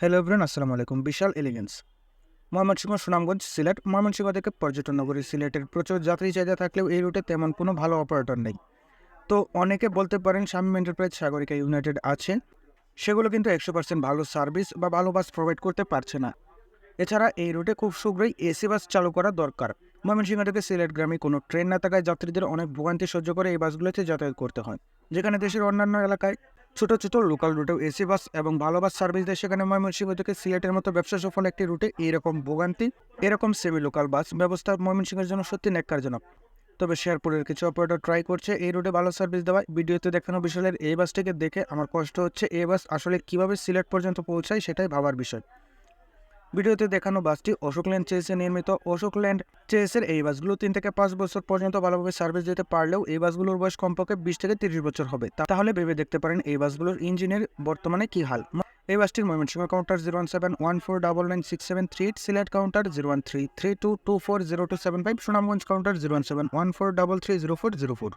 Hello everyone আসসালামু আলাইকুম Bishal elegance Mymensingh Sunamganj Sylhet. Mymensingh থেকে পর্যটন নগরী সিলেটের প্রচুর যাত্রী চাহিদা থাকলেও এই রুটে তেমন কোনো ভালো অপারেটর নেই। তো অনেকে বলতে পারেন শামীম এন্টারপ্রাইজ সাগরিকা ইউনাইটেড আছে। সেগুলো কিন্তু একশো পার্সেন্ট ভালো সার্ভিস বা ভালো বাস প্রোভাইড করতে পারছে না। এছাড়া এই রুটে খুব শীঘ্রই এসি বাস চালু করা দরকার। ময়মনসিংহ থেকে সিলেট গ্রামে কোনো ট্রেন না থাকায় যাত্রীদের অনেক ভোগান্তি সহ্য করে এই বাসগুলোতে যাতায়াত করতে হয়, যেখানে দেশের অন্যান্য এলাকায় ছোট ছোট লোকাল রুটেও এসি বাস এবং ভালো বাস সার্ভিস দেয়। সেখানে ময়মনসিংহ থেকে সিলেটের মতো ব্যবসা সফল একটি রুটে এরকম ভোগান্তি, এরকম সেমি লোকাল বাস ব্যবস্থা ময়মনসিংহের জন্য সত্যি ন্যাক্কারজনক। তবে শেয়ারপুরের কিছু অপারেটর ট্রাই করছে এই রুটে ভালো সার্ভিস দেওয়ায়। ভিডিওতে দেখানো বিশালের এই বাসটিকে দেখে আমার কষ্ট হচ্ছে। এই বাস আসলে কীভাবে সিলেট পর্যন্ত পৌঁছায় সেটাই ভাবার বিষয়। ভিডিওতে দেখানো বাসটি অশোক ল্যান্ড চেসে নির্মিত। অশোক ল্যান্ড চেসের এই বাসগুলো তিন থেকে পাঁচ বছর পর্যন্ত ভালোভাবে সার্ভিস দিতে পারলেও এই বাসগুলোর বয়স কমপক্ষে বিশ থেকে তিরিশ বছর হবে। তাহলে ভেবে দেখতে পারেন এই বাসগুলোর ইঞ্জিনের বর্তমানে কি হাল। এই বাসটির Mymensingh counter zero one seven one four double nine six seven three eight, Sylhet counter zero one three three two two four zero two seven five, Sunamganj counter zero one seven one four double three zero four zero four.